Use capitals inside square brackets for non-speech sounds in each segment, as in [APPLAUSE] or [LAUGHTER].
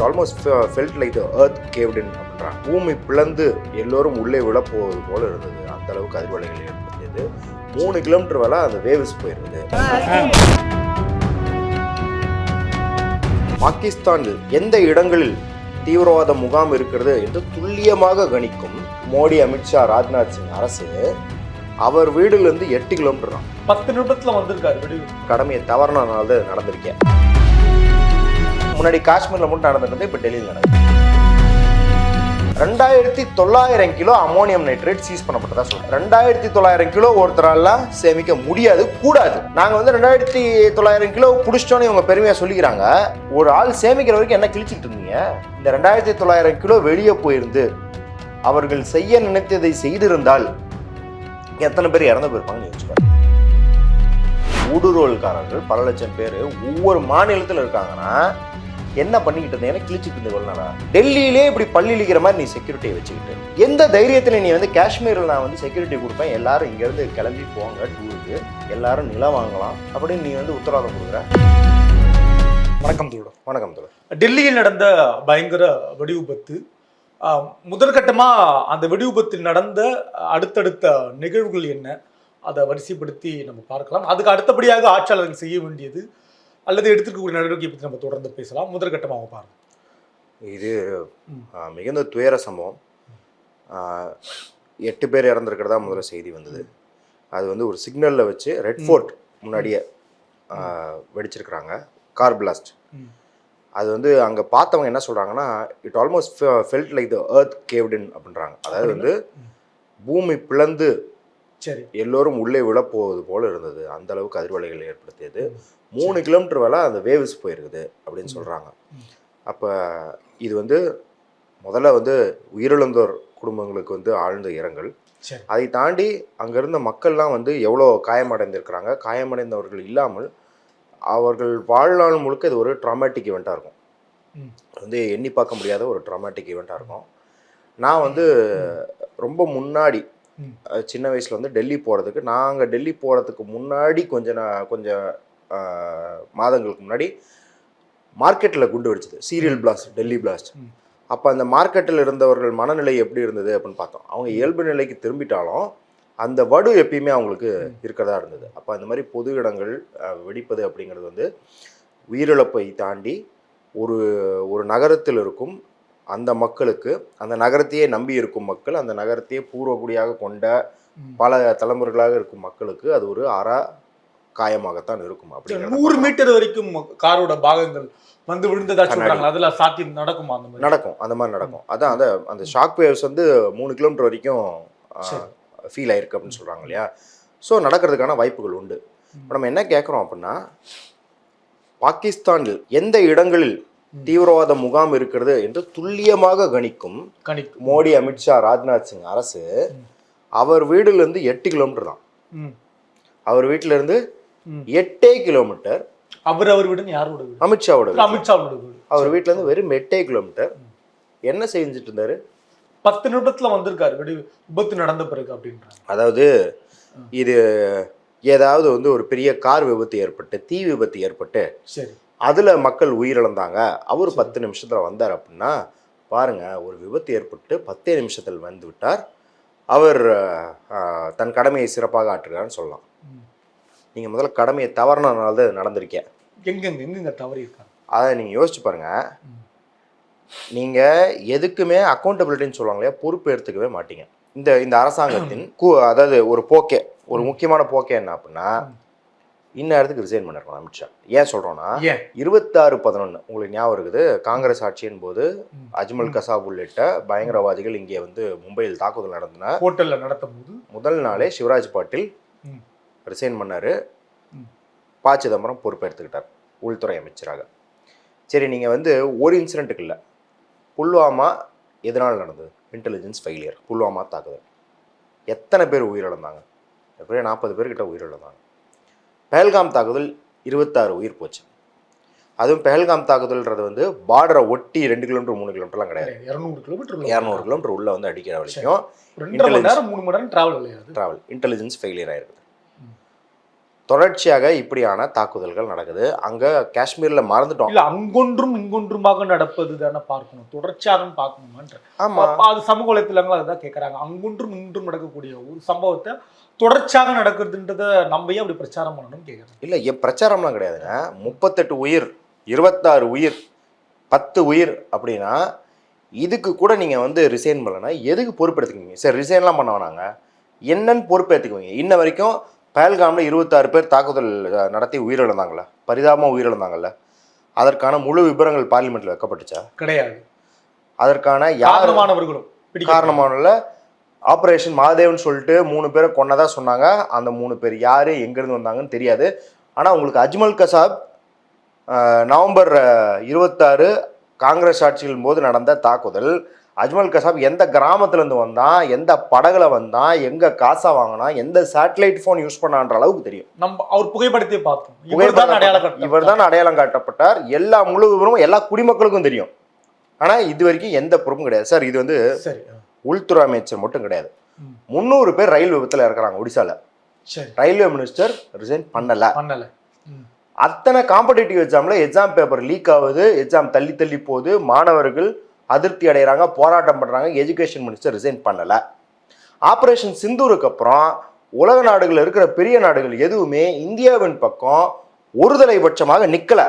It almost felt like the earth caved in அப்படின்றாங்க பூமி பிளந்து எல்லோரும் உள்ளே விழ போவது போல இருந்தது. அந்த அளவுக்கு அதிர்வலைகள் ஏற்படுத்தியது மூணு கிலோமீட்டர் வேலை அந்த வேவ்ஸ் போயிருந்தது. பாகிஸ்தானில் எந்த இடங்களில் தீவிரவாத முகாம் இருக்கிறது என்று துல்லியமாக கணிக்கும் மோடி அமித்ஷா ராஜ்நாத் சிங் அரசு அவர் வீடுலேருந்து எட்டு கிலோமீட்டர் தான். பத்து நிமிடத்துல வந்திருக்காரு கடமையை தவறுனதுனால நடந்திருக்கேன் முன்னாடி காஷ்மீர்ல மட்டும் நடந்திருந்தது இப்போ டெல்லியில் நடக்குது. ரெண்டாயிரத்தி தொள்ளாயிரம் கிலோ அமோனியம் நைட்ரேட் சீஸ் பண்ணப்பட்டதா சொல்றேன் ரெண்டாயிரத்தி தொள்ளாயிரம் கிலோ ஒருத்தரால சேமிக்க முடியாது கூடாது. நாங்க வந்து ரெண்டாயிரத்தி தொள்ளாயிரம் கிலோ பிடிச்சிட்டோன்னு இவங்க பெருமையா சொல்லிக்கிறாங்க. ஒரு ஆள் சேமிக்கிற வரைக்கும் என்ன கிழிச்சிட்டு இருந்தீங்க? இந்த ரெண்டாயிரத்தி தொள்ளாயிரம் கிலோ வெளியே போயிருந்து அவர்கள் செய்ய நினைத்ததை செய்திருந்தால் எத்தனை பேர் இறந்து போயிருப்பாங்கன்னு யோசிச்சு ஊடுருவல்காரர்கள் பல லட்சம் பேர் ஒவ்வொரு மாநிலத்தில் இருக்காங்கன்னா என்ன பண்ணிக்கிட்டு இருந்தேன் கிழிச்சிட்டு இருந்த நாளா டெல்லியிலே இப்படி பள்ளி இழிக்கிற மாதிரி நீ செக்யூரிட்டியை வச்சுக்கிட்டு. எந்த தைரியத்தில் நீ வந்து காஷ்மீரில் நான் வந்து செக்யூரிட்டி கொடுப்பேன்? எல்லாரும் இங்கேருந்து கிளம்பி போங்க டூருக்கு எல்லாரும் நிலம் வாங்கலாம் அப்படின்னு நீ வந்து உத்தரவாதம் கொடுக்குற. வணக்கம் தோழர். வணக்கம் தோழர். டெல்லியில் நடந்த பயங்கர வெடி விபத்து ஆஹ், முதற்கட்டமா அந்த வெடி விபத்தில் நடந்த அடுத்தடுத்த நிகழ்வுகள் என்ன? அதை வரிசைப்படுத்தி நம்ம பார்க்கலாம். அதுக்கு அடுத்தபடியாக ஆட்சியாளர்கள் செய்ய வேண்டியது அல்லது எடுத்துக்கக்கூடிய நடவடிக்கை பற்றி நம்ம தொடர்ந்து பேசலாம். முதற்கட்டமாக பாருங்க. இது மிகுந்த துயர சம்பவம். எட்டு பேர் இறந்துருக்கிறதா முதல்ல செய்தி வந்தது. அது வந்து ஒரு சிக்னலில் வச்சு ரெட் ஃபோர்ட் முன்னாடியே வெடிச்சிருக்கிறாங்க. Car blast. அது வந்து அங்கே பார்த்தவங்க என்ன சொல்கிறாங்கன்னா it almost felt like the earth caved in அப்படின்றாங்க. அதாவது வந்து பூமி பிளந்து சரி. எல்லோரும் உள்ளே விழப்போவது போல இருந்தது. அந்த அளவுக்கு அதிர்வலைகள் ஏற்படுத்தியது. மூணு கிலோமீட்டர் வேலை அந்த வேவ்ஸ் போயிருக்குது அப்படின்னு சொல்கிறாங்க அப்போ இது வந்து முதல்ல வந்து உயிரிழந்தோர் குடும்பங்களுக்கு வந்து ஆழ்ந்த இரங்கல். அதை தாண்டி அங்கே இருந்த மக்கள்லாம் வந்து எவ்வளோ காயமடைந்திருக்கிறாங்க. காயமடைந்தவர்கள் இல்லாமல் அவர்கள் வாழ்நாள் முழுக்க இது ஒரு ட்ராமாட்டிக் ஈவெண்ட்டாக இருக்கும். வந்து எண்ணி பார்க்க முடியாத ஒரு ட்ராமாட்டிக் ஈவெண்ட்டாக இருக்கும். நான் வந்து ரொம்ப முன்னாடி சின்ன வயசில் வந்து டெல்லி போகிறதுக்கு நாங்கள் டெல்லி போகிறதுக்கு முன்னாடி கொஞ்சம் நான் கொஞ்சம் மாதங்களுக்கு முன்னாடி மார்க்கெட்டில் குண்டு வெடிச்சது. Serial blast Delhi blast. அப்போ அந்த மார்க்கெட்டில் இருந்தவர்கள் மனநிலை எப்படி இருந்தது அப்படின்னு பார்த்தோம். அவங்க இயல்பு நிலைக்கு திரும்பிட்டாலும் அந்த வடு எப்பயுமே அவங்களுக்கு இருக்கிறதா இருந்தது. அப்போ இந்த மாதிரி பொது இடங்கள் வெடிப்பது அப்படிங்கிறது வந்து உயிரிழப்பை தாண்டி ஒரு ஒரு நகரத்தில் இருக்கும் அந்த மக்களுக்கு அந்த நகரத்தையே நம்பி இருக்கும் மக்கள் அந்த நகரத்தையே பூர்வகுடியாக கொண்ட. பல தலைமுறைகளாக இருக்கும் மக்களுக்கு அது ஒரு அறா காயமாகத்தான் இருக்கும் அப்படிங்கிறத நூறு மீட்டர் வரைக்கும் காரோட பாகங்கள் வந்து விழுந்ததா. சொல்றாங்க அதுல சாத்தியம் நடக்குமா அந்த மாதிரி? நடக்கும் அந்த மாதிரி நடக்கும். அதான் அந்த அந்த ஷாக் வேவ்ஸ் வந்து மூணு கிலோமீட்டர் வரைக்கும். ஃபீல் ஆயிருக்கு அப்படின்னு சொல்கிறாங்க இல்லையா? ஸோ நடக்கிறதுக்கான வாய்ப்புகள் உண்டு. இப்போ நம்ம என்ன கேட்குறோம் அப்படின்னா பாகிஸ்தானில் எந்த இடங்களில் தீவிரவாத முகாம் இருக்கிறது என்று துல்லியமாக கணிக்கும் கணிக்கும். மோடி அமித்ஷா ராஜ்நாத் சிங் அரசு அவர் வீடுலேருந்து எட்டு கிலோமீட்டர் தான். அவர் வீட்டிலேருந்து. எட்டே கிலோமீட்டர் அவர் அவர் வீடுன்னு யாரோட வீடு? அமித்ஷாவோட வீடு. அமித்ஷாவோட வீடு. அவர் வீட்டிலேருந்து வெறும் எட்டே கிலோமீட்டர் என்ன செஞ்சுட்டு இருந்தாரு? பத்து நிமிடத்துல வந்திருக்காரு. வெடி விபத்து நடந்த பிறகு அப்படின்றாங்க அதாவது இது ஏதாவது வந்து ஒரு பெரிய கார் விபத்து ஏற்பட்டு தீ விபத்து ஏற்பட்டு சரி. அதில் மக்கள் உயிரிழந்தாங்க. அவர் பத்து நிமிஷத்தில் வந்தார் அப்படின்னா பாருங்க ஒரு விபத்து ஏற்பட்டு பத்தே நிமிஷத்தில் வந்து விட்டார். அவர் தன் கடமையை சிறப்பாக ஆற்றுகிறான்னு சொல்லலாம். நீங்கள் முதல்ல கடமையை தவறுனதுனால தான் நடந்திருக்கேன் எங்கெங்க எங்கெங்க தவறி இருக்காங்க? அதை நீங்கள் யோசிச்சு பாருங்க. ம். நீங்கள் எதுக்குமே அக்கௌண்டபிலிட்டின்னு சொல்லுவாங்க இல்லையா? பொறுப்பு எடுத்துக்கவே மாட்டீங்க. இந்த இந்த அரசாங்கத்தின் [CLEARS THROAT] கு அதாவது ஒரு போக்கே ஒரு முக்கியமான போக்கே என்ன அப்படின்னா. இந்நேரத்துக்கு ரிசைன் பண்ணிருக்கணும் அமித்ஷா. ஏன் சொல்கிறோன்னா இருபத்தாறு பதினொன்று உங்களுக்கு ஞாபகம் இருக்குது காங்கிரஸ் ஆட்சியின் போது. அஜ்மல் கசாப் உள்ளிட்ட பயங்கரவாதிகள் இங்கே வந்து மும்பையில் தாக்குதல் நடந்தன ஹோட்டல்ல நடத்தும் போது? முதல் நாளே சிவராஜ் பாட்டில். ரிசைன் பண்ணாரு. ப. சிதம்பரம் பொறுப்பெடுத்துக்கிட்டார் உள்துறை அமைச்சராக. சரி நீங்கள் வந்து ஒரு இன்சிடென்ட்டுக்கு இல்லை. புல்வாமா எதனால் நடந்தது? இன்டெலிஜென்ஸ் ஃபெயிலியர் புல்வாமா தாக்குதல். எத்தனை பேர் உயிரிழந்தாங்க? எப்படியும் நாற்பது பேர்கிட்ட உயிரிழந்தாங்க. பெஹல்காம் தாக்குதல் இருபத்தாறு உயிர் போச்சு. அதுவும் பெஹல்காம் தாக்குதல்ன்றது வந்து பார்டரை ஒட்டி ரெண்டு கிலோமீட்டர் மூணு கிலோமீட்டர்லாம் கிடையாது. இருநூறு கிலோமீட்டர் இரநூறு கிலோமீட்டர் உள்ள வந்து அடிக்கிற வரைக்கும் ரெண்டரை மணி நேரம் மூணு மணி நேரம் டிராவல் ட்ராவல் இன்டெலிஜென்ஸ் ஃபெயிலியர் ஆயிருக்குது. ம். தொடர்ச்சியாக இப்படியான தாக்குதல்கள் நடக்குது. அங்க காஷ்மீர்ல மறந்துட்டோம். இல்ல அங்கொன்றும் இங்கொன்றுமாக நடப்பது தானே பார்க்கணும். தொடர்ச்சியாக பார்க்கணுமான்ற. ஆமா. அப்ப அது சமூக வலைத்தளங்கள் அதுதான் கேட்கறாங்க அங்கொன்றும் இன்றும் நடக்கக்கூடிய ஒரு சம்பவத்தை தொடர்ச்சியாக நடக்குதுன்றத நம்ம ஏன் அப்படி பிரச்சாரம் பண்ணணும்னு கேட்கறாங்க இல்ல என் பிரச்சாரம்லாம் கிடையாதுங்க முப்பத்தெட்டு உயிர் இருபத்தாறு உயிர் பத்து உயிர் அப்படின்னா இதுக்கு கூட நீங்க வந்து ரிசைன் பண்ணலன்னா எதுக்கு பொறுப்பெடுத்துக்குவீங்க? சரி ரிசைன்லாம் பண்ண வேணாங்க. என்னன்னு பொறுப்பேற்றுக்குவீங்க இன்ன வரைக்கும் பஹல்காமில் இருபத்தாறு பேர் தாக்குதல் நடத்தி உயிரிழந்தாங்கல்ல? பரிதாபமாக உயிரிழந்தாங்கல்ல? அதற்கான முழு விவரங்கள் பார்லிமெண்ட்ல வைக்கப்பட்டுச்சா? கிடையாது. அதற்கான யார் காரணமானவர்களும் பிடிக்கல. காரணமானல ஆப்ரேஷன் மாதேவன் சொல்லிட்டு மூணு பேரை கொன்னதா சொன்னாங்க. அந்த மூணு பேர் யாரு எங்கேருந்து வந்தாங்கன்னு தெரியாது. ஆனால் உங்களுக்கு அஜ்மல் கசாப் நவம்பர் இருபத்தாறு காங்கிரஸ் ஆட்சியின் போது நடந்த தாக்குதல். அஜ்மல் கசாப் எந்த கிராமத்துலேருந்து வந்தான் எந்த படகுல வந்தான் எங்கே காசா வாங்கினான் எந்த சேட்டலைட் ஃபோன் யூஸ் பண்ணான்ற அளவுக்கு தெரியும். நம்ம அவர் புகைப்படத்தை பார்த்தோம். இவர் தான் அடையாளம். இவர் தான் அடையாளம் காட்டப்பட்டார். எல்லா முழு விவரமும் எல்லா குடிமக்களுக்கும் தெரியும். ஆனால் இது வரைக்கும் எந்த பொறுப்பும் கிடையாது. சார் இது வந்து சரி உள்துறை அமைச்சர் மட்டும் கிடையாது. முந்நூறு பேர் ரயில் விபத்தில் இறக்குறாங்க ஒடிசால. சரி. ரயில்வே மினிஸ்டர் ரிசைன் பண்ணல. பண்ணல. அத்தனை காம்படிட்டிவ் எக்ஸாம்ல எக்ஸாம் பேப்பர் லீக் ஆகுது. எக்ஸாம் தள்ளி தள்ளி போகுது. மாணவர்கள் அதிருப்தி அடைகிறாங்க போராட்டம் பண்றாங்க. எஜுகேஷன் மினிஸ்டர் ரிசைன் பண்ணல. ஆபரேஷன் சிந்தூருக்கு அப்புறம் உலக நாடுகள் இருக்கிற பெரிய நாடுகள் எதுவுமே இந்தியாவின் பக்கம் ஒருதலைபட்சமாக நிக்கல.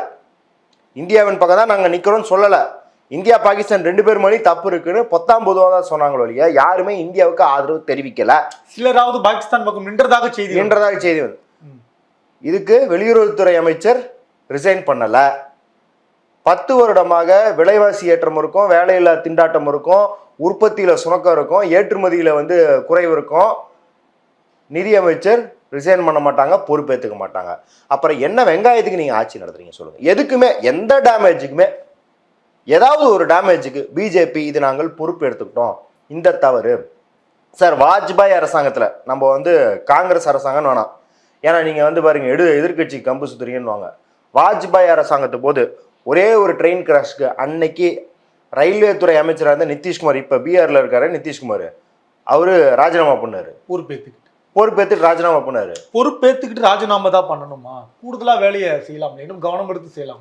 இந்தியாவின் பக்கம் தான் நாங்க நிக்கிறோம்னு சொல்லல. இந்தியா பாகிஸ்தான் ரெண்டு பேர் மணி தப்பு இருக்குன்னு பொத்தாம் பொதுவாக தான் சொன்னாங்களோ இல்லையா? யாருமே இந்தியாவுக்கு ஆதரவு தெரிவிக்கல. சிலராவது பாகிஸ்தான் பக்கம் நின்றதாக செய்தி வந்தது. என்றதாக செய்தி வந்து. இதுக்கு வெளியுறவுத்துறை அமைச்சர் ரிசைன் பண்ணல. பத்து வருடமாக விலைவாசி ஏற்றம் இருக்கும் வேலையில்லா திண்டாட்டம் இருக்கும் உற்பத்தியில சுணக்கம் இருக்கும் ஏற்றுமதியில வந்து குறைவு இருக்கும். நிதி அமைச்சர் ரிசைன் பண்ண மாட்டாங்க பொறுப்பேற்றுக்க மாட்டாங்க. அப்புறம் என்ன வெங்காயத்துக்கு நீங்க ஆட்சி நடத்துறீங்க சொல்லுங்க. எதுக்குமே எந்த டேமேஜுக்குமே ஏதாவது ஒரு டேமேஜுக்கு பிஜேபி இது நாங்கள் பொறுப்பு எடுத்துக்கிட்டோம். இந்த தவறு. சார் வாஜ்பாய் அரசாங்கத்தில் நம்ம வந்து காங்கிரஸ் அரசாங்கம் வேணாம். ஏன்னா நீங்கள் வந்து பாருங்க எடு எதிர்க்கட்சி கம்பு சுத்துறீங்கன்னு வாஜ்பாய் அரசாங்கத்து போது ஒரே ஒரு ட்ரெயின் கிராஷ்க்கு அன்னைக்கு ரயில்வே துறை அமைச்சராக இருந்த நிதிஷ்குமார் இப்போ பீகாரில் இருக்காரு நிதிஷ்குமார். அவரு ராஜினாமா பண்ணாரு. பொறுப்பேத்துக்கிட்டு. பொறுப்பேற்று ராஜினாமா பண்ணாரு. பொறுப்பேத்துக்கிட்டு ராஜினாமா தான் பண்ணணுமா? கூடுதலா வேலையை செய்யலாம்ல இன்னும் கவனம் எடுத்து செய்யலாம்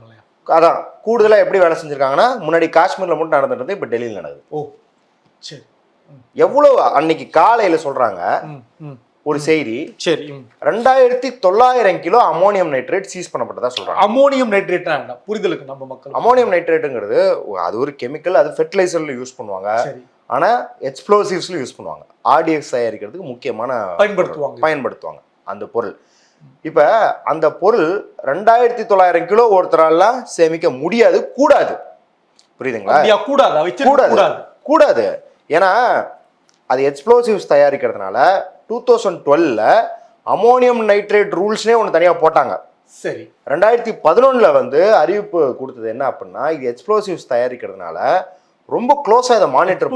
அதான் கூடுதலாக எப்படி வேலை செஞ்சுருக்காங்கன்னா முன்னாடி காஷ்மீரில் மட்டும் நடந்துட்டு இப்போ டெல்லியில் நடக்குது. ஓ சரி. எவ்வளோ அன்னைக்கு காலையில் சொல்கிறாங்க ஒரு செய்தி சரி ரெண்டாயிரத்தி தொள்ளாயிரம் கிலோ அமோனியம் நைட்ரேட் சீஸ் பண்ணப்பட்டதா சொல்றாங்க. அமோனியம் நைட்ரேட்னா என்ன புரிதலுக்கு நம்ம மக்கள் அமோனியம் நைட்ரேட்டுங்கிறது அது ஒரு கெமிக்கல் அது ஃபெர்டிலைசர்ல யூஸ் பண்ணுவாங்க. ஆனா எக்ஸ்ப்ளோசிவ்ஸ்ல யூஸ் பண்ணுவாங்க. ஆர்டிஎக்ஸ் தயாரிக்கிறதுக்கு முக்கியமான பயன்படுத்துவாங்க. பயன்படுத்துவாங்க. அந்த பொருள். இப்ப அந்த பொருள் ரெண்டாயிரத்தி தொள்ளாயிரம் கிலோ ஒருத்தரால சேமிக்க முடியாது கூடாது. புரியுதுங்களா? கூடாது? கூடாது. கூடாது. ஏன்னா அது எக்ஸ்ப்ளோசிவ்ஸ் தயாரிக்கிறதுனால டூ தௌசண்ட் டுவெல்ல அமோனியம் நைட்ரேட் ரூல்ஸ்னே ஒன்று தனியாக போட்டாங்க. சரி. ரெண்டாயிரத்தி பதினொன்றில் வந்து அறிவிப்பு கொடுத்தது என்ன அப்படின்னா இது எக்ஸ்ப்ளோசிவ்ஸ் தயாரிக்கிறதுனால ரொம்ப க்ளோஸாக இதை மானிட்டர்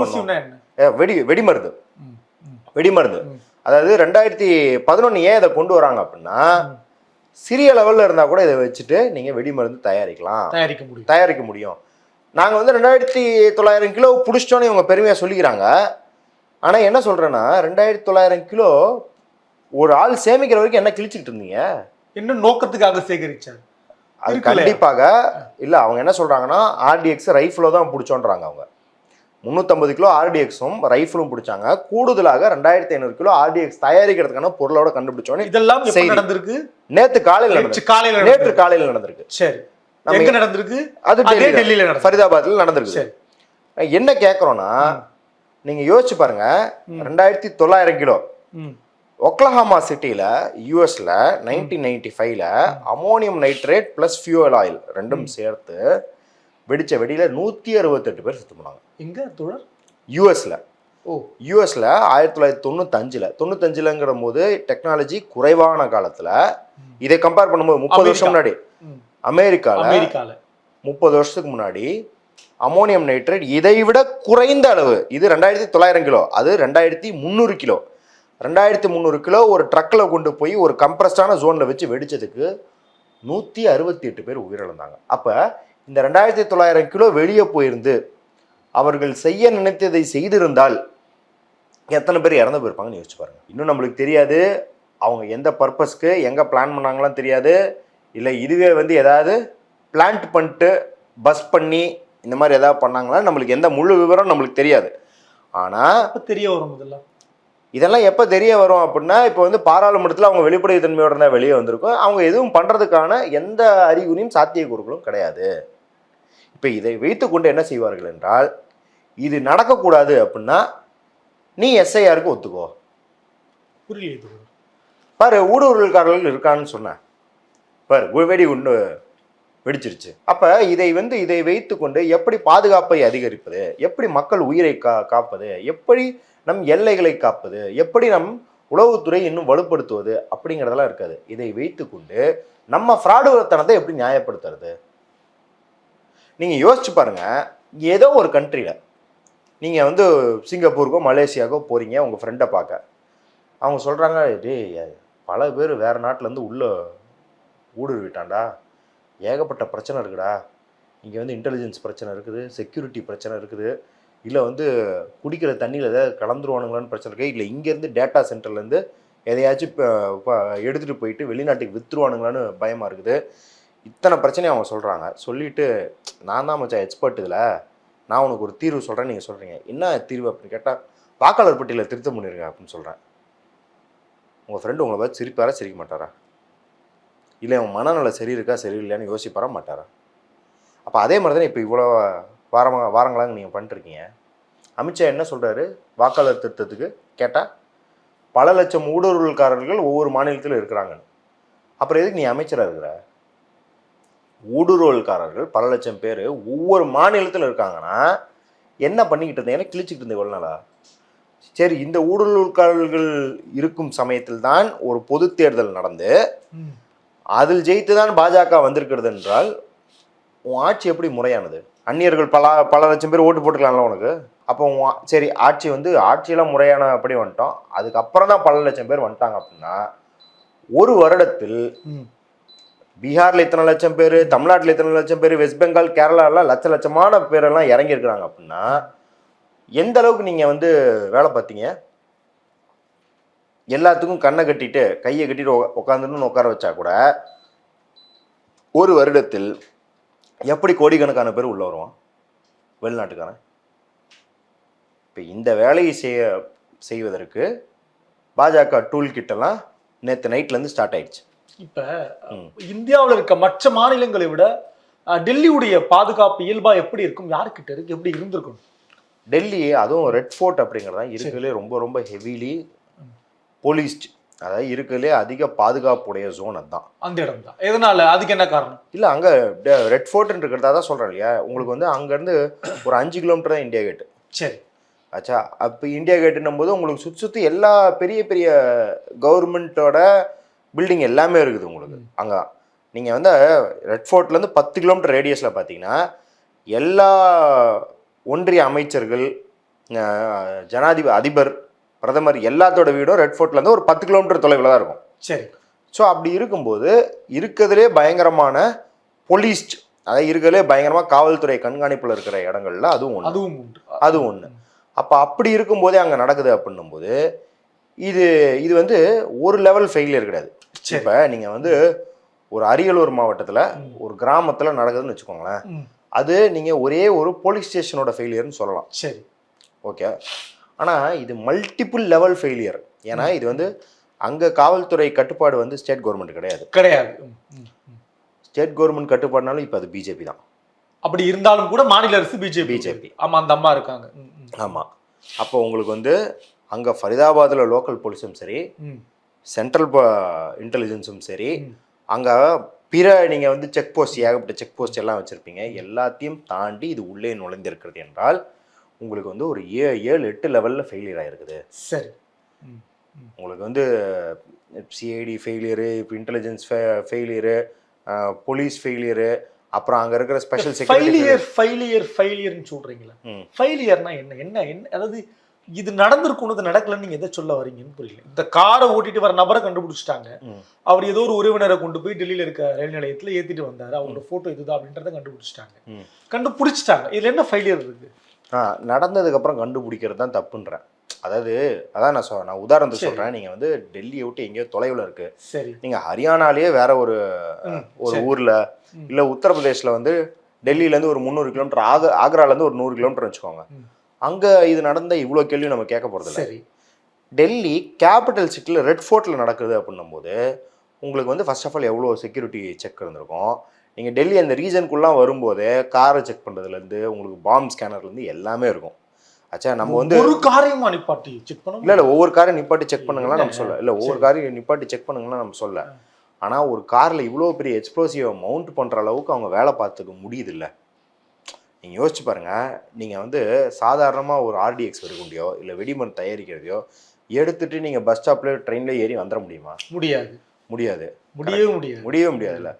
ஏ, வெடி வெடிமருந்து. வெடிமருந்து. அதாவது ரெண்டாயிரத்தி பதினொன்று ஏன் இதை கொண்டு வராங்க அப்படின்னா. சிறிய லெவலில் இருந்தால் கூட இதை வச்சுட்டு நீங்கள் வெடிமருந்து தயாரிக்கலாம். தயாரிக்க முடியும். தயாரிக்க முடியும். நாங்கள் வந்து ரெண்டாயிரத்தி தொள்ளாயிரம் கிலோ பிடிச்சிட்டோன்னு இவங்க பெருமையாக சொல்லிக்கிறாங்க. ஆனால் என்ன சொல்கிறேன்னா ரெண்டாயிரத்தி தொள்ளாயிரம் கிலோ ஒரு ஆள் சேமிக்கிற வரைக்கும் என்ன கிழிச்சிக்கிட்டு இருந்தீங்க? என்ன நோக்கத்துக்காக சேகரிச்சார் அது? கண்டிப்பாக இல்லை அவங்க என்ன சொல்கிறாங்கன்னா ஆர்டிஎக்ஸ் ரைஃபிளோ தான் பிடிச்சோன்றாங்க அவங்க. முந்நூற்றம்பது கிலோ ஆர்டிஎக்ஸும் ரைஃபிளும் பிடிச்சாங்க. கூடுதலாக ரெண்டாயிரத்தி ஐநூறு கிலோ ஆர்டிஎக்ஸ் தயாரிக்கிறதுக்கான பொருளோட கண்டுபிடிச்சோன்னு இதெல்லாம். நடந்திருக்கு? நேற்று காலையில் நடந்திருக்கு. காலையில நேற்று. காலையில் நடந்திருக்கு. சரி. எங்க நடந்திருக்கு? அது டெல்லியில. நடந்திருக்கு. ஃபரிதாபாத்தில் நடந்திருக்கு சரி. என்ன கேட்குறோன்னா நீங்க யோசிச்சு பாருங்க. ரெண்டாயிரத்தி தொள்ளாயிரம் கிலோ. ஒக்லஹாமா சிட்டியில் யூஎஸ்ல நைன்டீன் நைன்டி ஃபைவ்ல ammonium nitrate plus fuel oil ரெண்டும் சேர்த்து வெடிச்ச வெடியில நூற்றி அறுபத்தெட்டு பேர் செத்து போனாங்க. எங்க? தோழர் யூஎஸ்ல ஓ. யூஎஸ்ல ஆயிரத்தி தொள்ளாயிரத்தி தொண்ணூத்தஞ்சில். தொண்ணூத்தஞ்சுலங்கிற போது டெக்னாலஜி குறைவான காலத்துல இதை கம்பேர் பண்ணும்போது முப்பது வருஷம் முன்னாடி. ம். அமெரிக்கால அமெரிக்கால. முப்பது வருஷத்துக்கு முன்னாடி அமோனியம் நைட்ரேட் இதை விட குறைந்த அளவு. இது ரெண்டாயிரத்தி தொள்ளாயிரம் கிலோ. அது ரெண்டாயிரத்தி முந்நூறு கிலோ. ரெண்டாயிரத்தி முந்நூறு கிலோ ஒரு ட்ரக்கில் கொண்டு போய் ஒரு கம்ப்ரஸ்டான ஜோனில் வச்சு வெடிச்சதுக்கு நூற்றி அறுபத்தி எட்டு பேர் உயிரிழந்தாங்க. அப்போ இந்த ரெண்டாயிரத்தி தொள்ளாயிரம் கிலோ வெளியே போயிருந்து அவர்கள் செய்ய நினைத்ததை செய்திருந்தால் எத்தனை பேர் இறந்து போயிருப்பாங்கன்னு யோசிச்சு பாருங்க. இன்னும் நம்மளுக்கு தெரியாது. அவங்க எந்த பர்பஸ்க்கு எங்கே பிளான் பண்ணாங்களாம் தெரியாது. இல்லை இதுவே வந்து ஏதாவது பிளான்ட் பண்ணிட்டு பஸ் பண்ணி இந்த மாதிரி ஏதாவது பண்ணாங்களா? நம்மளுக்கு எந்த முழு விவரம் நம்மளுக்கு தெரியாது. ஆனால் அப்ப தெரிய வரும் இதெல்லாம்? இதெல்லாம் எப்போ தெரிய வரும் அப்படின்னா இப்போ வந்து பாராளுமன்றத்தில் அவங்க வெளிப்படைத்தன்மையோட தான் வெளியே வந்திருக்கும். அவங்க எதுவும் பண்ணுறதுக்கான எந்த அறிகுறியும் சாத்தியக்கூறுகளும் கிடையாது. இப்போ இதை வைத்துக்கொண்டு என்ன செய்வார்கள் என்றால் இது நடக்கக்கூடாது அப்படின்னா நீ எஸ்ஐஆருக்கு ஒத்துக்கோ. புரியல பாரு ஊடுருவல்காரர்கள் இருக்கான்னு சொன்னேன் பாரு வெடி ஒன்று வெடிச்சிருச்சு. அப்போ இதை வந்து இதை வைத்துக்கொண்டு எப்படி பாதுகாப்பை அதிகரிப்பது எப்படி மக்கள் உயிரை கா காப்பது எப்படி நம் எல்லைகளை காப்பது எப்படி நம் உளவுத்துறை இன்னும் வலுப்படுத்துவது அப்படிங்கிறதெல்லாம் இருக்காது. இதை வைத்துக்கொண்டு நம்ம ஃப்ராடுத்தனத்தை எப்படி நியாயப்படுத்துறது? நீங்கள் யோசிச்சு பாருங்கள் ஏதோ ஒரு கண்ட்ரியில் நீங்கள் வந்து சிங்கப்பூருக்கோ மலேசியாவுக்கோ போகிறீங்க உங்கள் ஃப்ரெண்டை பார்க்க. அவங்க சொல்கிறாங்க டேய் பல பேர் வேறு நாட்டிலேருந்து உள்ளே ஊடுருவிட்டான்டா. ஏகப்பட்ட பிரச்சனை இருக்குடா. இங்கே வந்து இன்டெலிஜென்ஸ் பிரச்சனை இருக்குது செக்யூரிட்டி பிரச்சனை இருக்குது. இல்லை வந்து குடிக்கிற தண்ணியில் ஏதாவது கலந்துருவானுங்களான்னு பிரச்சனை இருக்குது இல்லை இங்கேருந்து டேட்டா சென்டர்லேருந்து எதையாச்சும் இப்போ எடுத்துகிட்டு போயிட்டு வெளிநாட்டுக்கு விற்றுருவானுங்களான்னு பயமாக இருக்குது. இத்தனை பிரச்சனையும் அவங்க சொல்கிறாங்க சொல்லிட்டு நான் தான் மச்சான் எக்ஸ்பர்ட் இதில். நான் உனக்கு ஒரு தீர்வு சொல்கிறேன் நீங்கள் சொல்கிறீங்க என்ன தீர்வு அப்படின்னு கேட்டால் வாக்காளர் பட்டியலில் திருத்தம் பண்ணிருங்க அப்படின்னு சொல்கிறேன் உங்கள் ஃப்ரெண்டு உங்களை பார்த்து சிரிப்பாரா சிரிக்க மாட்டாரா? இல்லை அவன் மனநல சரி இருக்கா சரியில்லையான்னு யோசிப்பாரா மாட்டாரா? அப்போ அதே மாதிரி தானே இப்போ இவ்வளோ வாரமாக வாரங்களாங்க நீங்கள் பண்ணிட்டுருக்கீங்க அமித்ஷா என்ன சொல்கிறாரு வாக்காளர் திருத்தத்துக்கு கேட்டால் பல லட்சம் ஊடுருவல்காரர்கள் ஒவ்வொரு மாநிலத்திலும் இருக்கிறாங்கன்னு. அப்புறம் எதுக்கு நீ அமைச்சராக இருக்கிற? ஊடுருவல்காரர்கள் பல லட்சம் பேர் ஒவ்வொரு மாநிலத்தில் இருக்காங்கன்னா என்ன பண்ணிக்கிட்டு இருந்தேன்? ஏன்னா கிழிச்சிக்கிட்டு இருந்தேன் இவ்வளோ நாளா? சரி இந்த ஊடுருவல்காரர்கள் இருக்கும் சமயத்தில் தான் ஒரு பொது தேர்தல் நடந்து. அதில் ஜெயித்து தான் பாஜக வந்திருக்கிறது என்றால் உன் ஆட்சி எப்படி முறையானது? அந்நியர்கள் பல பல லட்சம் பேர் ஓட்டு போட்டுக்கலாம்ல உனக்கு? அப்போ சரி ஆட்சி வந்து ஆட்சியெல்லாம் முறையான அப்படி வந்துட்டோம். அதுக்கப்புறம் தான் பல லட்சம் பேர் வந்துட்டாங்க அப்படின்னா ஒரு வருடத்தில். பீகாரில் இத்தனை லட்சம் பேர் தமிழ்நாட்டில் இத்தனை லட்சம் பேர் வெஸ்ட் பெங்கால் கேரளாலாம் லட்ச லட்சமான பேரெல்லாம் இறங்கியிருக்கிறாங்க அப்படின்னா எந்த அளவுக்கு நீங்கள் வந்து வேலை பார்த்தீங்க? எல்லாத்துக்கும் கண்ணை கட்டிட்டு கையை கட்டிட்டு உட்காந்துன்னு உட்கார வச்சா கூட ஒரு வருடத்தில் எப்படி கோடிக்கணக்கான பேர் உள்ளே வருவான்? வெளிநாட்டுக்காரன். இப்போ இந்த வேலையை செய்ய செய்வதற்கு பாஜக டூல் கிட்டலாம் நேற்று நைட்லேருந்து ஸ்டார்ட் ஆயிடுச்சு. இப்ப. இந்தியாவுல இருக்க மற்ற மாநிலங்களை விட டெல்லியுடைய பாதுகாப்பு இயல்பா எப்படி இருக்கும்? யாருக்கிட்ட இருக்கு எப்படி இருந்திருக்கும்? டெல்லி அதுவும் ரெட் ஃபோர்ட் அப்படிங்கிறது தான். இருக்கிறதுலே ரொம்ப ரொம்ப ஹெவிலி போலீஸ்ட் அதாவது இருக்கிறதுலே அதிக பாதுகாப்புடைய ஜோன் அதுதான். அந்த இடம் தான். எதனால? அதுக்கு என்ன காரணம்? இல்லை அங்கே ரெட் ஃபோர்ட்னு இருக்கிறதா தான் சொல்கிறேன் இல்லையா? உங்களுக்கு வந்து அங்கேருந்து ஒரு அஞ்சு கிலோமீட்டர் தான் இந்தியா கேட்டு. சரி. ஆச்சா அப்போ இந்தியா கேட்டுன்னும் போது உங்களுக்கு சுற்றி சுற்றி எல்லா பெரிய பெரிய கவர்மெண்ட்டோட பில்டிங் எல்லாமே இருக்குது உங்களுக்கு. அங்கே நீங்கள் வந்து ரெட் ஃபோர்ட்லேருந்து பத்து கிலோமீட்டர் ரேடியஸில் பார்த்தீங்கன்னா எல்லா ஒன்றிய அமைச்சர்கள் ஜனாதிபதி அதிபர் பிரதமர் எல்லாத்தோட வீடும் ரெட் ஃபோர்ட்லேருந்து ஒரு பத்து கிலோமீட்டர் தொலைவில் தான் இருக்கும். சரி. ஸோ அப்படி இருக்கும்போது இருக்கிறதுலே பயங்கரமான போலீஸ்ட் அதாவது இருக்கிறதுலே பயங்கரமாக காவல்துறை கண்காணிப்பில் இருக்கிற இடங்கள்ல அதுவும் ஒன்று அதுவும் உண்டு. அது ஒன்று அப்போ அப்படி இருக்கும்போதே அங்கே நடக்குது அப்படின்னும்போது இது இது வந்து ஒரு லெவல் ஃபெயிலியர் கிடையாது. இப்போ நீங்கள் வந்து ஒரு அரியலூர் மாவட்டத்தில். ஒரு கிராமத்தில் நடக்குதுன்னு வச்சுக்கோங்களேன். அது நீங்கள் ஒரே ஒரு போலீஸ் ஸ்டேஷனோட ஃபெயிலியர்னு சொல்லலாம் சரி ஓகே ஆனால் இது மல்டிபிள் லெவல் ஃபெயிலியர் ஏன்னா இது வந்து அங்கே காவல்துறை கட்டுப்பாடு வந்து ஸ்டேட் கவர்மெண்ட் கிடையாது கிடையாது. ஸ்டேட் கவர்மெண்ட் கட்டுப்பாடுனாலும் இப்போ அது பிஜேபி தான் அப்படி இருந்தாலும் கூட மாநில அரசு பிஜேபி BJP. ஆமா அந்த அம்மா இருக்காங்க. ஆமாம் அப்போ உங்களுக்கு வந்து அங்கே ஃபரிதாபாத்தில் லோக்கல் போலீஸும் சரி. சென்ட்ரல் இன்டெலிஜென்ஸும் சரி. அங்கே பிற நீங்கள் வந்து செக் போஸ்ட் ஏகப்பட்ட செக் போஸ்ட் எல்லாம் வச்சுருப்பீங்க எல்லாத்தையும் தாண்டி இது உள்ளே நுழைந்திருக்கிறது என்றால் உங்களுக்கு வந்து ஒரு ஏ ஏழு எட்டு லெவலில் ஃபெயிலியர் ஆயிருக்குது சரி ம். உங்களுக்கு வந்து சிஐடி ஃபெயிலியரு இப்போ இன்டெலிஜென்ஸ் ஃபெயிலியரு போலீஸ் ஃபெயிலியரு அப்புறம் அங்கே இருக்கிற ஸ்பெஷல் செக்யூரிட்டி ஃபெயிலியர் ஃபெயிலியர் ஃபெயிலியர்னு சொல்றீங்களா ம். ஃபெயிலியர்னா என்ன என்ன என்ன அதாவது இது நடந்திருக்கும் இது நடக்கலன்னு நீங்க எதை சொல்ல வரீங்கன்னு புரியல இந்த காரை ஓட்டிட்டு வர நபரை கண்டுபிடிச்சிட்டாங்க. அவர் ஏதோ ஒரு உறவினரை கொண்டு போய் டெல்லியில இருக்க ரயில் நிலையத்துல ஏத்திட்டு வந்தாரு அவரோட போட்டோ இதுதான் அப்படின்றத கண்டுபிடிச்சிட்டாங்க. கண்டுபிடிச்சிட்டாங்க இதுல என்ன ஃபெயிலியர் இருக்கு ஆ நடந்ததுக்கப்புறம் கண்டுபிடிக்கிறது தான் தப்புன்றேன் அதாவது அதான் நான் சொ- நான் உதாரணத்துக்கு சரி. சொல்றேன் நீங்க வந்து டெல்லியை விட்டு எங்கேயோ தொலைவில் இருக்கு சரி நீங்க ஹரியானாலேயே வேற ஒரு ஒரு. ஊர்ல. இல்ல உத்தரப்பிரதேஷ்ல வந்து டெல்லியில இருந்து ஒரு முந்நூறு கிலோமீட்டர் ஆக ஆக்ரால இருந்து ஒரு நூறு கிலோமீட்டர் வச்சுக்கோங்க. அங்க இது நடந்த இவ்வளவு கேள்வி நம்ம கேட்க இல்ல. சரி. டெல்லி கேபிட்டல் சிட்டியில் ரெட் ஃபோர்ட்டில் நடக்குது அப்படின்னும் போது உங்களுக்கு வந்து ஃபர்ஸ்ட் ஆஃப் ஆல் எவ்வளோ செக்யூரிட்டி செக் இருந்திருக்கும்? நீங்கள் டெல்லி அந்த ரீஜனுக்குள்ளலாம் வரும்போதே காரை செக் பண்ணுறதுலேருந்து உங்களுக்கு பாம் ஸ்கேனர்லேருந்து எல்லாமே இருக்கும். ஆச்சா நம்ம வந்து ஒரு காரியமா நிப்பாட்டி செக் பண்ண இல்லை இல்லை ஒவ்வொரு காரையும் நிப்பாட்டி செக் பண்ணுங்கலாம் நம்ம சொல்ல இல்லை ஒவ்வொரு. காரையும் நிப்பாட்டி செக் பண்ணுங்கலாம் நம்ம சொல்ல ஆனால் ஒரு காரில் இவ்வளோ பெரிய எக்ஸ்ப்ளோசிவை மவுண்ட் பண்ணுற அளவுக்கு அவங்க வேலை பார்த்துக்க முடியுது இல்லை. நீங்கள் யோசிச்சு பாருங்க. நீங்கள் வந்து சாதாரணமாக ஒரு ஆர்டிஎக்ஸ் வெடிகுண்டியோ இல்லை வெடிமருந்து தயாரிக்கிறதையோ எடுத்துட்டு நீங்கள் பஸ் ஸ்டாப்ல ட்ரெயினில் ஏறி வந்துட முடியுமா? முடியாது. முடியாது. முடியவே முடியாது. முடியவே முடியாதுல்ல.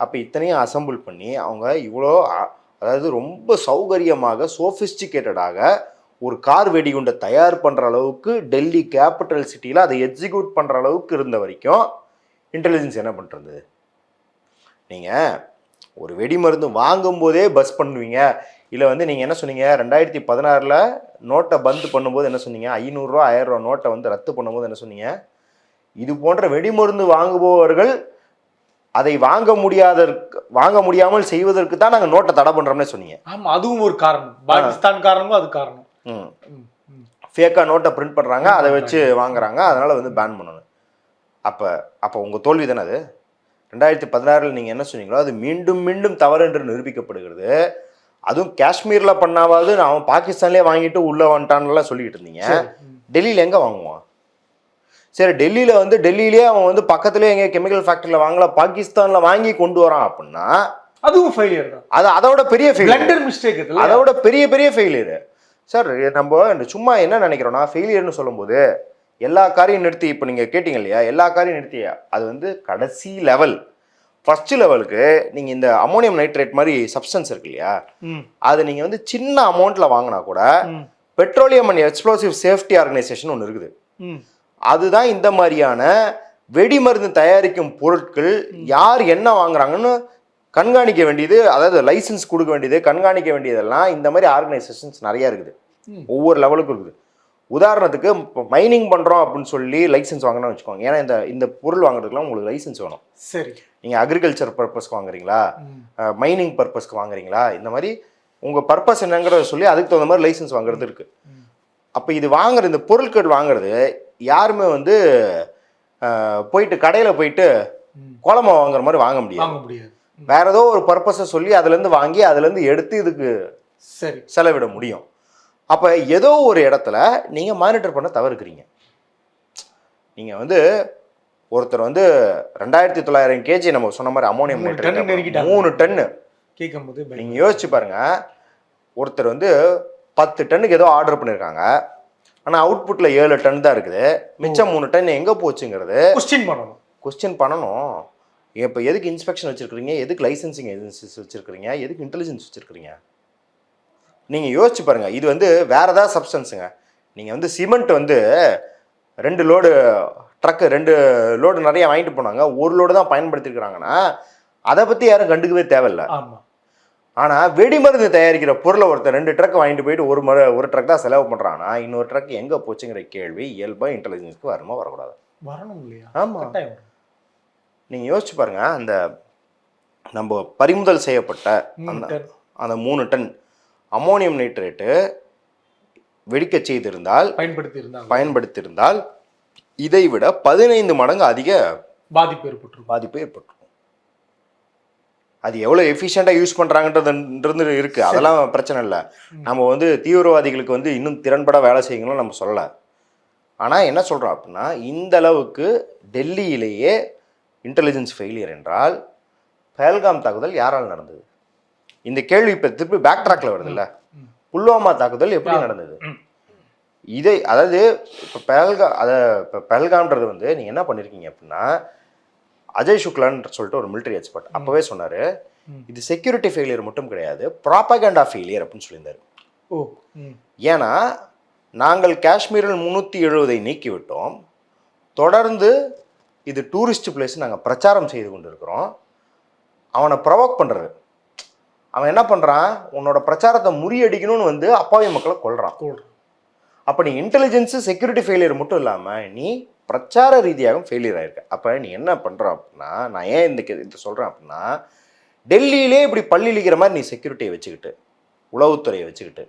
அப்போ இத்தனையும் அசெம்பிள் பண்ணி அவங்க இவ்வளோ அதாவது ரொம்ப சௌகரியமாக சோஃபிஸ்டிகேட்டடாக ஒரு கார் வெடிகுண்டை தயார் பண்ணுற அளவுக்கு டெல்லி கேபிட்டல் சிட்டியில் அதை எக்ஸிக்யூட் பண்ணுற அளவுக்கு இருந்த வரைக்கும் இன்டெலிஜென்ஸ் என்ன பண்ணுறது நீங்கள் ஒரு வெடிமருந்து வாங்கும்போதே பஸ் பண்ணுவீங்க. இல்லை வந்து நீங்கள் என்ன சொன்னீங்க? ரெண்டாயிரத்தி பதினாறில் நோட்டை பந்து பண்ணும்போது என்ன சொன்னீங்க? ஐநூறுரூவா ஆயிரரூவா நோட்டை வந்து ரத்து பண்ணும்போது என்ன சொன்னீங்க? இது போன்ற வெடிமருந்து வாங்குபவர்கள் அதை வாங்க முடியாத வாங்க முடியாமல் செய்வதற்கு தான் நாங்கள் நோட்டை தடை பண்ணுறோம்னே சொன்னீங்க. ஆமா அதுவும் ஒரு காரணம். பாகிஸ்தான் காரணமும் அது காரணம். ஃபேக்காக நோட்டை பிரிண்ட் பண்ணுறாங்க அதை வச்சு வாங்குறாங்க. அதனால் வந்து பேன் பண்ணணும். அப்போ அப்போ உங்கள் தோல்வி தானே அது? ரெண்டாயிரத்தி பதினாறில் நீங்கள் என்ன சொன்னீங்களோ அது மீண்டும் மீண்டும் தவறு என்று நிரூபிக்கப்படுகிறது. அதுவும் காஷ்மீரில் பண்ணாவது அவன் பாகிஸ்தான்லேயே வாங்கிட்டு உள்ளே வந்துட்டான்லாம் சொல்லிக்கிட்டு இருந்தீங்க. டெல்லியில் எங்கே வாங்குவான்? சரி டெல்லியில் வந்து டெல்லியிலே அவன் வந்து பக்கத்துலேயே எங்கே கெமிக்கல் ஃபேக்டரியில் வாங்கல பாகிஸ்தானில் வாங்கி கொண்டு வரான் அப்படின்னா அதுவும் ஃபெயிலியர் தான். அது அதோட பெரிய ஃபெயிலியர் மிஸ்டேக் இதுல அதோட பெரிய பெரிய ஃபெயிலியர் சார் நம்ம சும்மா என்ன நினைக்கிறோம்னா ஃபெயிலியர்னு சொல்லும்போது எல்லா காரையும் நிறுத்தி இப்போ நீங்கள் கேட்டீங்க இல்லையா எல்லா காரையும் நிறுத்தி அது வந்து கடைசி லெவல் ஃபர்ஸ்ட் லெவலுக்கு நீங்கள் இந்த அமோனியம் நைட்ரேட் மாதிரி சப்ஸ்டன்ஸ் இருக்கு இல்லையா? அது நீங்கள் வந்து சின்ன அமௌண்ட்டில் வாங்கினா கூட petroleum and explosive safety organisation ஒன்று இருக்குது. அதுதான் இந்த மாதிரியான வெடிமருந்து தயாரிக்கும் பொருட்கள் யார் என்ன வாங்குறாங்கன்னு கண்காணிக்க வேண்டியது அதாவது லைசன்ஸ் கொடுக்க வேண்டியது கண்காணிக்க வேண்டியதெல்லாம் இந்த மாதிரி ஆர்கனைசேஷன்ஸ் நிறைய இருக்குது. ஒவ்வொரு லெவலுக்கும் இருக்குது. உதாரணத்துக்கு மைனிங் பண்ணுறோம் அப்படின்னு சொல்லி லைசன்ஸ் வாங்கணும்னு வச்சுக்கோங்க. ஏன்னா இந்த இந்த பொருள் வாங்குறதுக்குலாம் உங்களுக்கு லைசன்ஸ் வேணும். சரி. நீங்கள் அக்ரிகல்ச்சர் பர்பஸ்க்கு வாங்குறீங்களா? மைனிங் பர்பஸ்க்கு வாங்குறீங்களா? இந்த மாதிரி உங்கள் பர்பஸ் என்னங்கிறத சொல்லி அதுக்கு தகுந்த மாதிரி லைசன்ஸ் வாங்குறது இருக்குது. அப்போ இது வாங்குற இந்த பொருட்கள் வாங்குறது யாருமே வந்து போயிட்டு கடையில் போயிட்டு ம். கோலமா வாங்குற மாதிரி வாங்க முடியாது. வாங்க முடியாது. வேற ஏதோ ஒரு பர்பஸை சொல்லி அதுலேருந்து வாங்கி அதுலேருந்து எடுத்து இதுக்கு சரி. செலவிட முடியும். அப்போ ஏதோ ஒரு இடத்துல நீங்கள் மானிட்டர் பண்ண தவறுக்கிறீங்க. நீங்கள் வந்து ஒருத்தர் வந்து ரெண்டாயிரத்தி தொள்ளாயிரம் கேஜி நம்ம சொன்ன மாதிரி அமோனியம் மூணு நைட்ரேட். மூணு டன்னு கேட்கும் போது பயம். நீங்கள் யோசிச்சு பாருங்க. ஒருத்தர் வந்து பத்து டன்னுக்கு ஏதோ ஆர்டர் பண்ணியிருக்காங்க ஆனால் அவுட்புட்டில் ஏழு டன் தான் இருக்குது. மிச்சம் மூணு டன் எங்கே போச்சுங்கிறது கொஸ்டின் பண்ணணும். கொஸ்டின் பண்ணணும். இப்போ எதுக்கு இன்ஸ்பெக்ஷன் வச்சுருக்கிறீங்க? எதுக்கு லைசன்சிங் ஏஜென்சிஸ் வச்சுருக்கிறீங்க? எதுக்கு இன்டெலிஜென்ஸ் வச்சுருக்கிறீங்க? நீங்கள் யோசிச்சு பாருங்க. இது வந்து வேற ஏதாவது சப்ஸ்டன்ஸுங்க நீங்கள் வந்து சிமெண்ட் வந்து ரெண்டு லோடு ட்ரக்கு ரெண்டு லோடு நிறைய வாங்கிட்டு போனாங்க. ஒரு லோடு தான் பயன்படுத்திருக்கிறாங்கன்னா அதை பற்றி யாரும் கண்டுக்கவே தேவையில்ல. ஆனால் வெடிமருந்து தயாரிக்கிற பொருளை ஒருத்தர் ரெண்டு ட்ரக் வாங்கிட்டு போயிட்டு ஒரு மர ஒரு ட்ரக் தான் செலவு பண்ணுறாங்கன்னா இன்னொரு ட்ரக் எங்கே போச்சுங்கிற கேள்வி இயல்பாக இன்டெலிஜென்ஸ்க்கு வருமா வரக்கூடாது. வரணும் இல்லையா? ஆமாம். நீங்கள் யோசிச்சு பாருங்க. அந்த நம்ம பறிமுதல் செய்யப்பட்ட அந்த. அந்த மூணு டன். அமோனியம் நைட்ரேட்டு வெடிக்க செய்திருந்தால் பயன்படுத்தி இருந்தாங்க பயன்படுத்தியிருந்தால் இதை விட பதினைந்து மடங்கு அதிக பாதிப்பு ஏற்பட்டிருக்கும் பாதிப்பு ஏற்பட்டிருக்கும் அது எவ்வளோ எஃபிஷியண்டாக யூஸ் பண்ணுறாங்கன்றது இருக்கு. அதெல்லாம் பிரச்சனை இல்லை. நம்ம வந்து தீவிரவாதிகளுக்கு வந்து இன்னும் திறன்பட வேலை செய்யணும்னு நம்ம சொல்லலை. ஆனால் என்ன சொல்கிறோம் அப்படின்னா இந்த அளவுக்கு டெல்லியிலேயே இன்டெலிஜென்ஸ் ஃபெயிலியர் என்றால் பஹல்காம் தாக்குதல் யாரால் நடந்தது? இந்த கேள்வி இப்போ திருப்பி பேக் ட்ராக்ல வருதுல்ல. புல்வாமா தாக்குதல் எப்படி. நடந்தது. இதை அதாவது இப்போ பெஹல்கா அதை இப்போ பெஹல்காம்ன்றது வந்து நீங்கள் என்ன பண்ணியிருக்கீங்க அப்படின்னா அஜய் சுக்லான்னு சொல்லிட்டு ஒரு military எக்ஸ்பர்ட் அப்போவே சொன்னார். இது செக்யூரிட்டி ஃபெயிலியர் மட்டும் கிடையாது ப்ராப்பகண்டா ஃபெயிலியர் அப்படின்னு சொல்லியிருந்தாரு ஓ. ஏன்னா நாங்கள் காஷ்மீரில் முந்நூற்றி எழுபதை நீக்கிவிட்டோம் தொடர்ந்து இது டூரிஸ்ட் பிளேஸ் நாங்கள் பிரச்சாரம் செய்து கொண்டிருக்கிறோம் அவனை ப்ரொவோக் பண்ணுறது அவன் என்ன பண்ணுறான் உன்னோட பிரச்சாரத்தை முறியடிக்கணும்னு வந்து அப்பாவி மக்களை கூடுறோம். அப்போ நீ இன்டெலிஜென்ஸு செக்யூரிட்டி ஃபெயிலியர் மட்டும் இல்லாமல் நீ பிரச்சார ரீதியாகவும் ஃபெயிலியர் ஆயிருக்க. அப்போ நீ என்ன பண்ணுற அப்படின்னா நான் ஏன் இந்த இதை சொல்கிறேன் அப்படின்னா டெல்லியிலே இப்படி பள்ளி இழிக்கிற மாதிரி நீ செக்யூரிட்டியை வச்சுக்கிட்டு உளவுத்துறையை வச்சுக்கிட்டு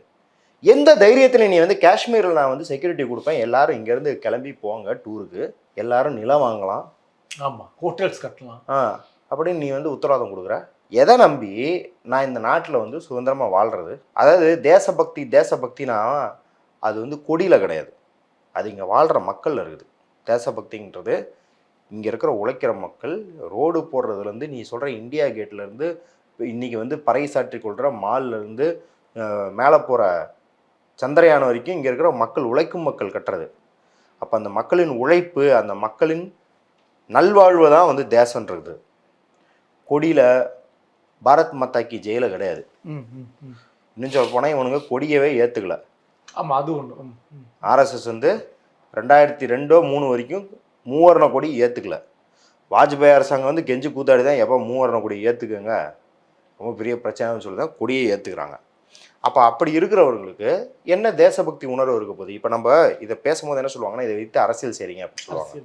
எந்த தைரியத்தில் நீ வந்து காஷ்மீரில் நான் வந்து செக்யூரிட்டி கொடுப்பேன் எல்லாரும் இங்கேருந்து கிளம்பி போங்க டூருக்கு எல்லாரும் நிலம் வாங்கலாம். ஆமா. ஹோட்டல்ஸ் கட்டலாம். ஆ அப்படின்னு நீ வந்து உத்தரவாதம் கொடுக்குற? எதை நம்பி நான் இந்த நாட்டில் வந்து சுதந்திரமாக வாழ்கிறது அதாவது தேசபக்தி தேசபக்தினா அது வந்து கொடியில் கிடையாது. அது இங்கே வாழ்கிற மக்கள் இருக்குது. தேசபக்திங்கிறது இங்கே இருக்கிற உழைக்கிற மக்கள் ரோடு போடுறதுலேருந்து நீ சொல்கிற இந்தியா கேட்லேருந்து இன்றைக்கி வந்து பறைசாற்றி கொள்கிற மால்லேருந்து மேலே போகிற சந்திரயானம் வரைக்கும் இங்கே இருக்கிற மக்கள் உழைக்கும் மக்கள் கட்டுறது. அப்போ அந்த மக்களின் உழைப்பு அந்த மக்களின் நல்வாழ்வு தான் வந்து தேசன்றது கொடியில் பாரத் மாதா கி ஜெயில கிடையாது. இன்னும் சொல்ல போனால் இவனுங்க கொடியவே ஏற்றுக்கல ஆமா அது ம். ஆர்எஸ்எஸ் வந்து ரெண்டாயிரத்தி ரெண்டோ மூணு வரைக்கும் மூவர்ண கொடி ஏற்றுக்கல வாஜ்பாய் அரசாங்கம் வந்து கெஞ்சி கூத்தாடி தான் எப்போ மூவர்ண கொடி ஏற்றுக்குங்க ரொம்ப பெரிய பிரச்சனைன்னு சொல்லி தான் கொடியை ஏற்றுக்கிறாங்க அப்போ அப்படி இருக்கிறவர்களுக்கு என்ன தேசபக்தி உணர்வு இருக்க போகுது இப்போ நம்ம இதை பேசும்போது என்ன சொல்லுவாங்கன்னா இதை வைத்து அரசியல் செய்றீங்க அப்படின்னு சொல்லுவாங்க.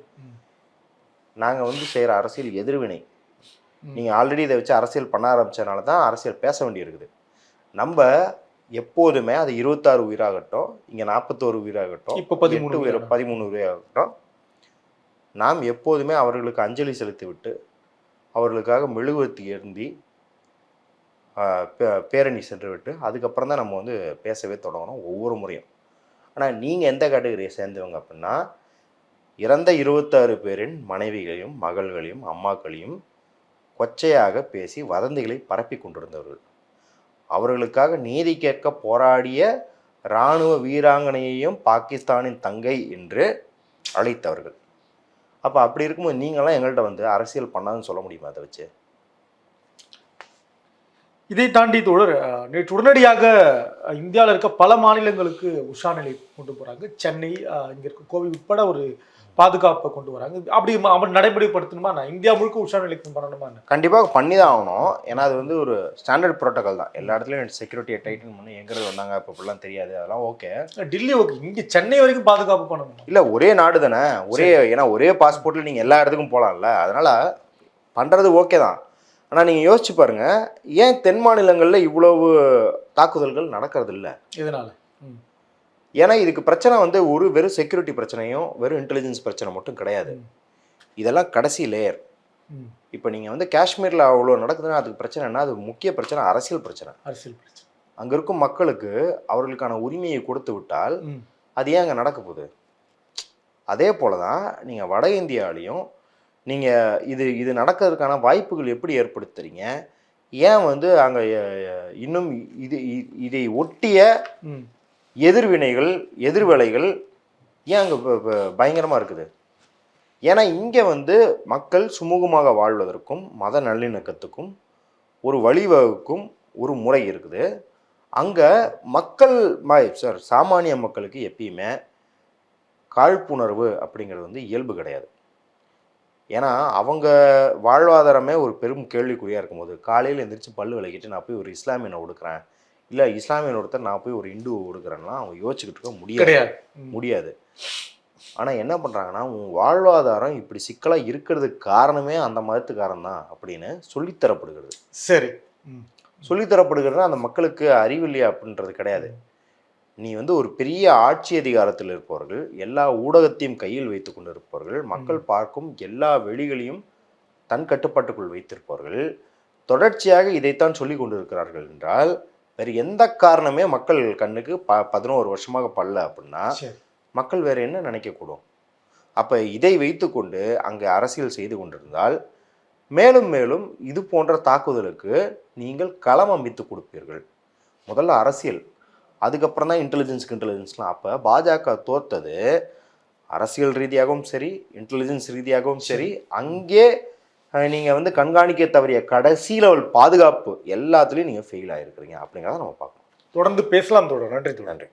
நாங்கள் வந்து செய்கிற அரசியல் எதிர்வினை. நீங்கள் ஆல்ரெடி இதை வச்சு அரசியல் பண்ண ஆரம்பிச்சதுனால தான் அரசியல் பேச வேண்டியிருக்குது. நம்ம எப்போதுமே அது இருபத்தாறு உயிராகட்டும் இங்கே நாற்பத்தோரு உயிராகட்டும் இப்ப 13 எட்டு உயிர். பதிமூணு உயிராகட்டும். நாம் எப்போதுமே அவர்களுக்கு அஞ்சலி செலுத்திவிட்டு அவர்களுக்காக மெழுகுவர்த்தி ஏந்தி பேரணி சென்று விட்டு அதுக்கப்புறம் தான் நம்ம வந்து பேசவே தொடங்கணும் ஒவ்வொரு முறையும். ஆனால் நீங்கள் எந்த கேட்டகரியை சேர்ந்தவங்க அப்படின்னா இறந்த இருபத்தாறு பேரின் மனைவிகளையும் மகள்களையும் அம்மாக்களையும் கொச்சையாக பேசி வதந்திகளை பரப்பி கொண்டிருந்தவர்கள். அவர்களுக்காக நீதி கேட்க போராடிய இராணுவ வீராங்கனையையும் பாகிஸ்தானின் தங்கை என்று அழைத்தவர்கள். அப்போ அப்படி இருக்கும்போது நீங்களாம் எங்கள்கிட்ட வந்து அரசியல் பண்ணாதுன்னு சொல்ல முடியுமா அதை வச்சு? இதை தாண்டி தொடர் நேற்று உடனடியாக இந்தியாவில் இருக்க பல மாநிலங்களுக்கு உஷா நிலை கொண்டு போகிறாங்க சென்னை இங்கே இருக்க கோவில் உட்பட ஒரு பாதுகாப்பை கொண்டு வராங்க. அப்படி அவன் நடைமுறைப்படுத்தணுமா? நான் இந்தியா முழுக்க உஷா நிலைக்கு பண்ணணுமா? கண்டிப்பாக பண்ணி தான் ஆகணும். ஏன்னா அது வந்து ஒரு ஸ்டாண்டர்ட் ப்ரோட்டோகால் தான். எல்லா இடத்துலையும் செக்யூரிட்டியை டைட்டன் பண்ணி எங்கிறது வந்தாங்க இப்போ இப்படிலாம் தெரியாது. அதெல்லாம் ஓகே டெல்லி ஓகே இங்க சென்னை வரைக்கும் பாதுகாப்பு பண்ணணும்? இல்லை ஒரே நாடு தானே. ஒரே ஏன்னா ஒரே பாஸ்போர்ட்டில் நீங்கள் எல்லா இடத்துக்கும் போகலாம்ல அதனால் பண்ணுறது ஓகே தான். ஆனால் நீங்கள் யோசிச்சு பாருங்க. ஏன் தென் மாநிலங்களில் இவ்வளவு தாக்குதல்கள் நடக்கிறது இல்ல இதனால. ஏன்னா இதுக்கு பிரச்சனை வந்து ஒரு வெறும் செக்யூரிட்டி பிரச்சனையும் வெறும் இன்டெலிஜென்ஸ் பிரச்சனை மட்டும் கிடையாது. இதெல்லாம் கடைசி லேயர். இப்போ நீங்கள் வந்து காஷ்மீரில் அவ்வளோ நடக்குதுன்னா அதுக்கு பிரச்சனைனா அது முக்கிய பிரச்சனை அரசியல் பிரச்சனை அரசியல் பிரச்சனை அங்கே இருக்கும் மக்களுக்கு அவர்களுக்கான உரிமையை கொடுத்து விட்டால். அது ஏன் அங்கே நடக்க போகுது அதே போல தான் நீங்கள் வட இந்தியாவிலையும் நீங்கள் இது இது நடக்கிறதுக்கான வாய்ப்புகள் எப்படி ஏற்படுத்துறீங்க ஏன் வந்து அங்கே இன்னும் இது இதை ஒட்டிய. எதிர்வினைகள் எதிர்வலைகள் ஏன் அங்கே பயங்கரமாக இருக்குது? ஏன்னா இங்கே வந்து மக்கள் சுமூகமாக வாழ்வதற்கும் மத நல்லிணக்கத்துக்கும் ஒரு வழிவகுக்கும் ஒரு முறை இருக்குது. அங்கே மக்கள் சார் சாமானிய மக்களுக்கு எப்பயுமே காழ்ப்புணர்வு அப்படிங்கிறது வந்து இயல்பு கிடையாது. ஏன்னா அவங்க வாழ்வாதாரமே ஒரு பெரும் கேள்விக்குறியாக இருக்கும்போது காலையில் எந்திரிச்சு பல்லு விளக்கிட்டு நான் போய் ஒரு இஸ்லாமியனை ஒடுக்குறேன் இல்லை இஸ்லாமியன் ஒருத்தர் நான் போய் ஒரு இந்துவை ஒடுக்குறேன்னா அவங்க யோசிச்சுக்கிட்டு இருக்க முடியாது. முடியாது. ஆனால் என்ன பண்ணுறாங்கன்னா உன் வாழ்வாதாரம் இப்படி சிக்கலாக இருக்கிறதுக்கு காரணமே அந்த மதத்துக்காரன் தான் அப்படின்னு சொல்லித்தரப்படுகிறது. சரி. சொல்லித்தரப்படுகிறது அந்த மக்களுக்கு அறிவில்லையா அப்படின்றது கிடையாது. நீ வந்து ஒரு பெரிய ஆட்சி அதிகாரத்தில் இருப்பவர்கள் எல்லா ஊடகத்தையும் கையில் வைத்து கொண்டு இருப்பவர்கள் மக்கள் பார்க்கும் எல்லா வெளிகளையும் தன் கட்டுப்பாட்டுக்குள் வைத்திருப்பவர்கள் தொடர்ச்சியாக இதைத்தான் சொல்லி கொண்டிருக்கிறார்கள் என்றால் வேறு எந்த காரணமே மக்கள் கண்ணுக்கு ப பதினோரு வருஷமாக பல்ல அப்படின்னா மக்கள் வேறு என்ன நினைக்கக்கூடும்? அப்போ இதை வைத்துக்கொண்டு அங்கே அரசியல் செய்து கொண்டிருந்தால் மேலும் மேலும் இது போன்ற தாக்குதலுக்கு நீங்கள் களம் அமைத்து கொடுப்பீர்கள். முதல்ல அரசியல். அதுக்கப்புறம் தான் இன்டெலிஜென்ஸ்க்கு இன்டெலிஜென்ஸ்லாம் அப்போ பாஜக தோத்தது அரசியல் ரீதியாகவும் சரி இன்டெலிஜென்ஸ் ரீதியாகவும் சரி. அங்கே நீங்கள் வந்து கண்காணிக்க தவறிய கடைசி லெவல் பாதுகாப்பு எல்லாத்துலேயும் நீங்கள் ஃபெயில் ஆகிருக்கிறீங்க அப்படிங்கிறத நம்ம பார்க்கணும். தொடர்ந்து பேசலாம் தோழர். நன்றி நன்றி.